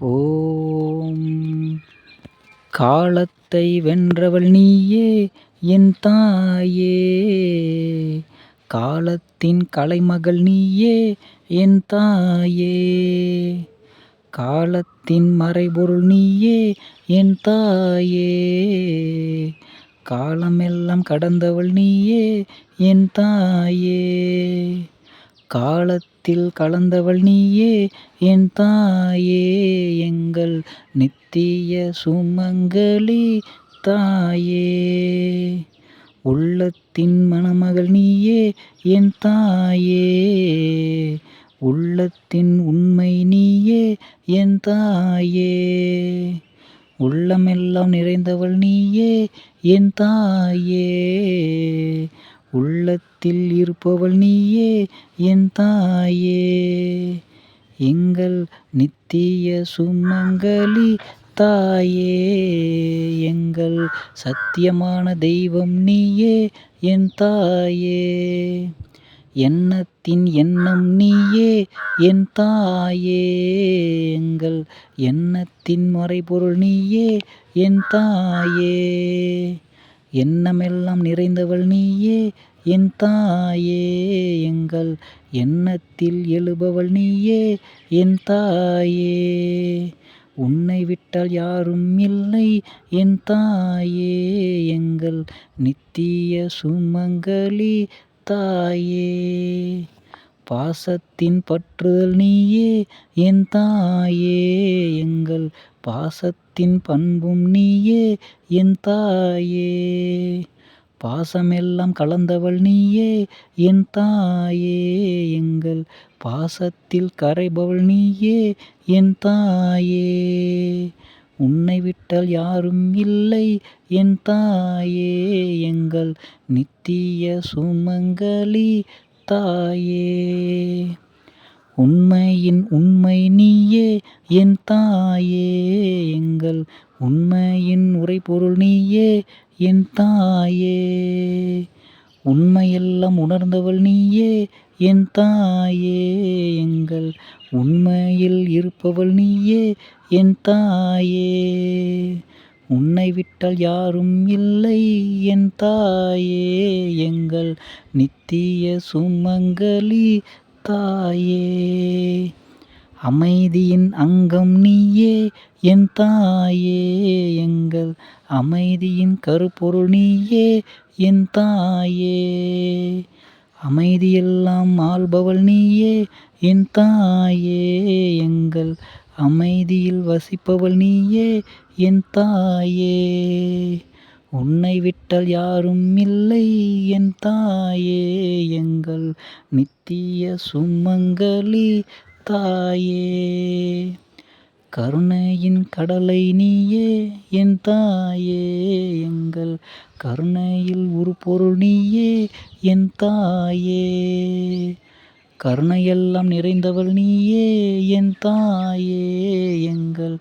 ஓம். காலத்தை வென்றவள் நீயே என் தாயே. காலத்தின் கலைமகள் நீயே என் தாயே. காலத்தின் மறைபொருள் நீயே என் தாயே. காலமெல்லாம் கடந்தவள் நீயே என் தாயே. காலத்தில் கலந்தவள் நீயே என் தாயே எங்கள் நித்திய சுமங்கலி தாயே. உள்ளத்தின் மணமகள் நீயே என் தாயே. உள்ளத்தின் உண்மை நீயே என் தாயே. உள்ளமெல்லாம் நிறைந்தவள் நீயே என் தாயே. உள்ளத்தில் இருப்பவள் நீயே என் தாயே. எங்கள் நித்திய சுமங்கலி தாயே. எங்கள் சத்தியமான தெய்வம் நீயே என் தாயே. எண்ணத்தின் எண்ணம் நீயே என் தாயே. எங்கள் எண்ணத்தின் மறைபொருள் நீயே என் தாயே. எண்ணமெல்லாம் நிறைந்தவள் நீயே? என் தாயே எங்கள் எண்ணத்தில் எழுபவள் நீயே என் தாயே. உன்னை விட்டால் யாரும் இல்லை என் தாயே எங்கள் நித்திய சுமங்கலி தாயே. பாசத்தின் பற்றுதல் நீயே என் தாயே எங்கள் பாசத்தின் பண்பும் நீயே என் தாயே. பாசமெல்லாம் கலந்தவள் நீயே என் தாயே. எங்கள் பாசத்தில் கரைபவள் நீயே என் தாயே. உன்னை விட்டால் யாரும் இல்லை என் தாயே. எங்கள் நித்திய சுமங்கலி தாயே. உண்மையின் உண்மை நீயே என் தாயே எங்கள் உண்மையின் உரைபொருள் நீயே என் தாயே. உண்மையெல்லாம் உணர்ந்தவள் நீயே என் தாயே எங்கள் உண்மையில் இருப்பவள் நீயே என் தாயே. உன்னை விட்டால் யாரும் இல்லை என் தாயே எங்கள் நித்திய சுமங்கலி தாயே அமைதியின் அங்கம் நீயே என் தாயே எங்கள் அமைதியின் கருப்பொருள் நீயே என் தாயே. அமைதியெல்லாம் ஆள்பவள் நீயே என் தாயே. எங்கள் அமைதியில் வசிப்பவள் நீயே என் தாயே. உன்னை விட்டல் யாரும் இல்லை என் தாயே. எங்கள் நித்திய சுமங்கலி தாயே. கருணையின் கடலை நீயே என் தாயே. எங்கள் கருணையில் ஒரு பொருள் நீயே என் தாயே. கருணையெல்லாம் நிறைந்தவள் நீயே என் தாயே. எங்கள்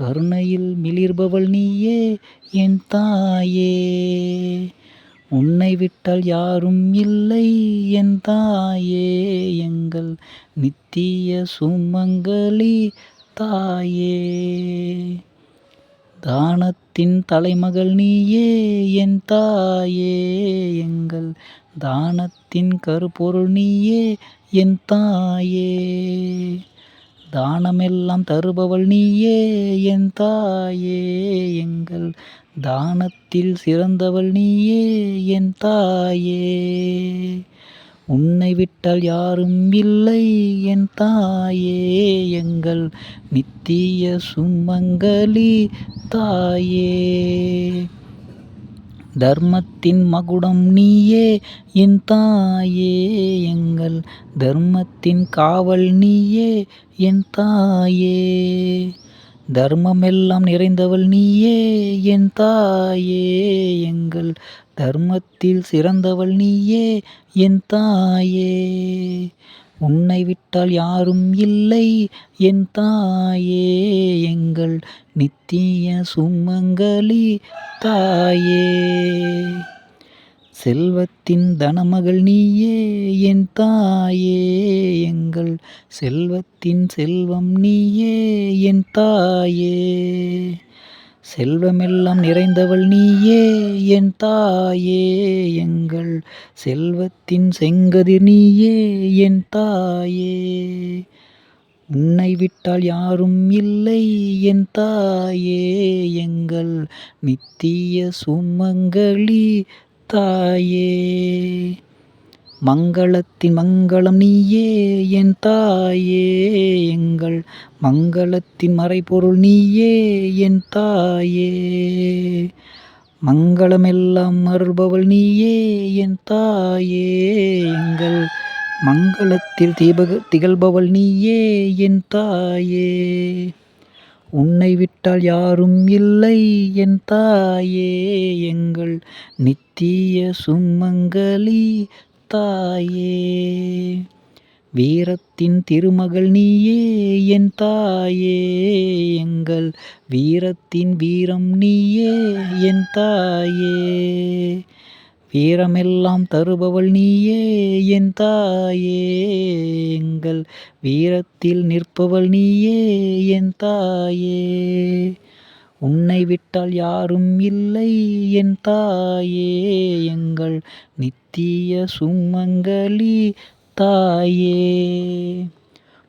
கருணையில் மிளிர்பவள் நீயே என் தாயே. உன்னை விட்டால் யாரும் இல்லை என் தாயே. எங்கள் நித்திய சுமங்கலி தாயே. தானத்தின் தலைமகள் நீயே என் தாயே. எங்கள் தானத்தின் கருப்பொருள் நீயே என் தாயே. தானமெல்லாம் தருபவள் நீயே என் தாயே எங்கள் தானத்தில் சிறந்தவள் நீயே என் தாயே. உன்னை விட்டால் யாரும் இல்லை என் தாயே எங்கள் நித்திய சுமங்கலி தாயே. தர்மத்தின் மகுடம் நீயே என் தாயே எங்கள் தர்மத்தின் காவல் நீயே என் தாயே. தர்மமெல்லாம் நிறைந்தவள் நீயே என் தாயே எங்கள் தர்மத்தில் சிறந்தவள் நீயே என் தாயே. உன்னை விட்டால் யாரும் இல்லை. என் தாயே எங்கள் நித்திய சுமங்கலி தாயே. செல்வத்தின் தனமகள் நீயே என் தாயே. எங்கள் செல்வத்தின் செல்வம் நீயே என் தாயே. செல்வமெல்லாம் நிறைந்தவள் நீயே என் தாயே எங்கள் செல்வத்தின் செங்கதிர் நீயே என் தாயே. உன்னை விட்டால் யாரும் இல்லை என் தாயே எங்கள் நித்திய சுமங்கலி தாயே. மங்களத்தின் மங்களம் நீயே என் தாயே எங்கள் மங்களத்தின் மறைபொருள் நீயே என் தாயே. மங்களமெல்லாம் அருள்பவள் நீயே என் தாயே எங்கள் மங்களத்தில் தீபக திகழ்பவள் நீயே என் தாயே. உன்னை விட்டால் யாரும் இல்லை என் தாயே எங்கள் நித்திய சுமங்கலி தாயே. வீரத்தின் திருமகள் நீயே என் தாயே. எங்கள் வீரத்தின் வீரம் நீயே என் தாயே. வீரமெல்லாம் தருபவள் நீயே என் தாயே. எங்கள் வீரத்தில் நிற்பவள் நீயே என் தாயே. உன்னை விட்டால் யாரும் இல்லை என் தாயே எங்கள் நித்திய சுமங்கலி தாயே.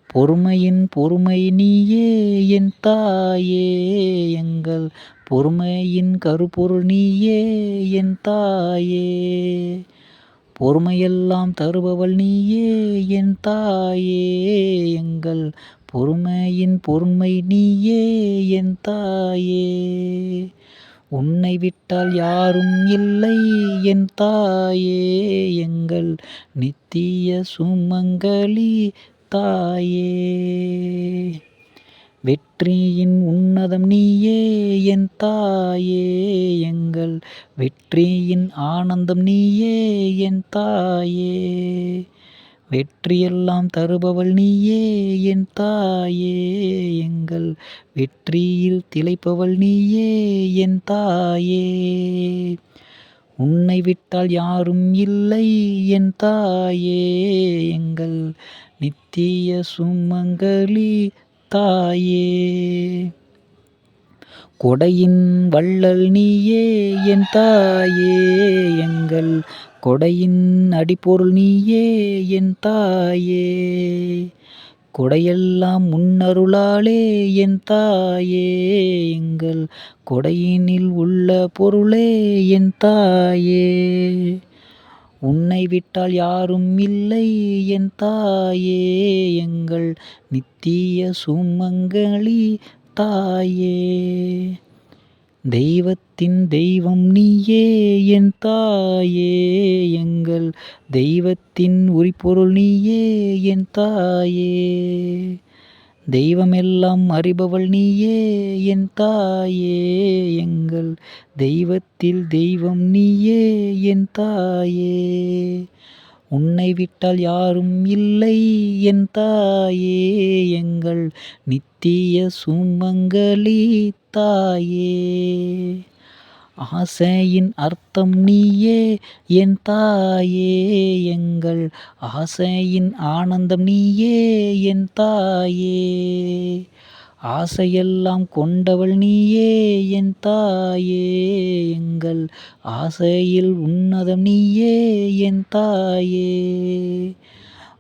பொறுமையின் பொறுமை நீயே என் தாயே. எங்கள் பொறுமையின் கருப்பொருள் நீயே என் தாயே. பொறுமையெல்லாம் தருபவள் நீயே என் தாயே எங்கள் பொறுமையின் பொறுமை நீயே என் தாயே. உன்னை விட்டால் யாரும் இல்லை என் தாயே எங்கள் நித்திய சுமங்கலி தாயே. வெற்றியின் உன்னதம் நீயே என் தாயே எங்கள் வெற்றியின் ஆனந்தம் நீயே என் தாயே. வெற்றியெல்லாம் தருபவள் நீயே என் தாயே. எங்கள் வெற்றியில் திளைப்பவள் நீயே என் தாயே. உன்னை விட்டால் யாரும் இல்லை என் தாயே. எங்கள் நித்திய சுமங்கலி தாயே. கொடையின் வள்ளல் நீயே என் தாயே. எங்கள் கொடையின் அடிப்பொருள் நீயே என் தாயே. கொடையெல்லாம் முன்னருளாலே என் தாயே. எங்கள் கொடையினில் உள்ள பொருளே என் தாயே. உன்னை விட்டால் யாரும் இல்லை என் தாயே. எங்கள் நித்திய சுமங்களி தாயே. தெய்வத்தின் தெய்வம் நீயே என் தாயே. எங்கள் தெய்வத்தின் உரிப்பொருள் நீயே என் தாயே. தெய்வமெல்லாம் அறிபவள் நீயே என் தாயே எங்கள் தெய்வத்தில் தெய்வம் நீயே என் தாயே. உன்னை விட்டால் யாரும் இல்லை என் தாயே எங்கள் நித்திய சுமங்கலி தாயே. ஆசையின் அர்த்தம் நீயே என் தாயே எங்கள் ஆசையின் ஆனந்தம் நீயே என் தாயே. ஆசையெல்லாம் கொண்டவள் நீயே என் தாயே. எங்கள் ஆசையில் உன்னதம் நீயே என் தாயே.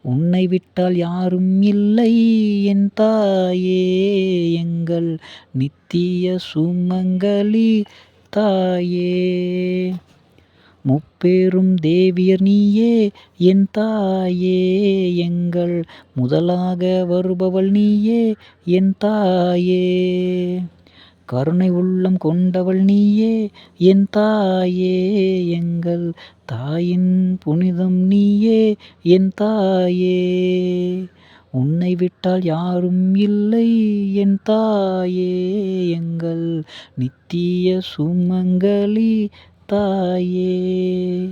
உன்னை விட்டால் யாரும் இல்லை என் தாயே. எங்கள் நித்திய சுமங்கலி தாயே. முப்பேரும் தேவியர் நீயே என் தாயே. எங்கள் முதலாக வருபவள் நீயே என் தாயே. கருணை உள்ளம் கொண்டவள் நீயே என் தாயே. எங்கள் தாயின் புனிதம் நீயே என் தாயே. உன்னை விட்டால் யாரும் இல்லை என் தாயே எங்கள் நித்திய சுமங்கலி தாயே.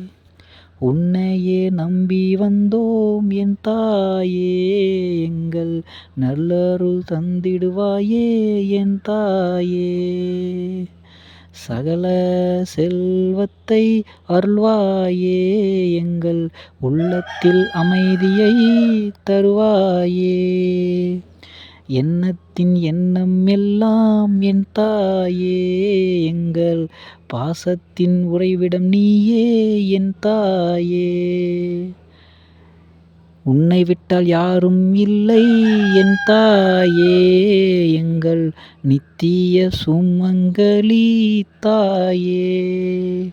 உன்னையே நம்பி வந்தோம் என் தாயே எங்கள் நல்லருள் தந்திடுவாயே என் தாயே. சகல செல்வத்தை அருள்வாயே எங்கள் உள்ளத்தில் அமைதியை தருவாயே. எண்ணத்தின் எண்ணம் எல்லாம் என் தாயே எங்கள் பாசத்தின் உறைவிடம் நீயே என் தாயே. உன்னை விட்டால் யாரும் இல்லை. என் தாயே எங்கள் நித்திய சுமங்கலி தாயே.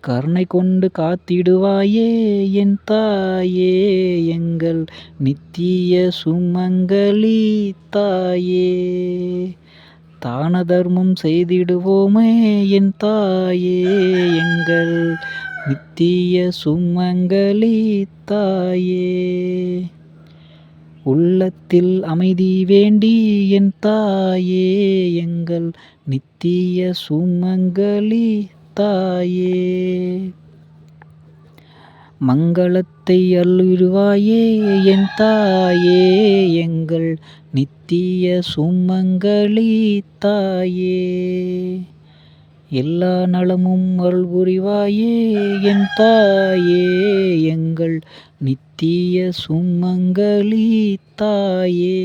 கருணை கொண்டு காத்திடுவாயே என் தாயே எங்கள் நித்திய சுமங்கலி தாயே. தான தர்மம் செய்திடுவோமே என் தாயே எங்கள் நித்திய சுமங்கலி தாயே. உள்ளத்தில் அமைதி வேண்டி என் தாயே எங்கள் நித்திய சுமங்கலி தாயே. மங்களத்தை அருளிடுவாயே என் தாயே எங்கள் நித்திய சுமங்கலி தாயே. எல்லா நலமும் அருள் புரிவாயே என் தாயே எங்கள் நித்திய சுமங்கலி தாயே.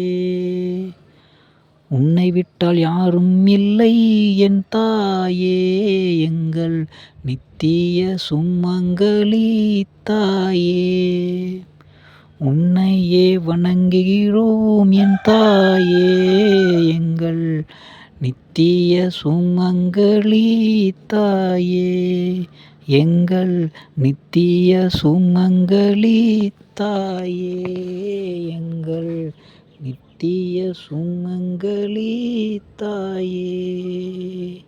உன்னை விட்டால் யாரும் இல்லை என் தாயே எங்கள் நித்திய சுமங்கலி தாயே. உன்னையே வணங்குகிறோம் என் தாயே எங்கள் நித்திய சுமங்கலி தாயே எங்கள் நித்திய சுமங்கலி தாயே எங்கள் நித்திய சுமங்கலி தாயே.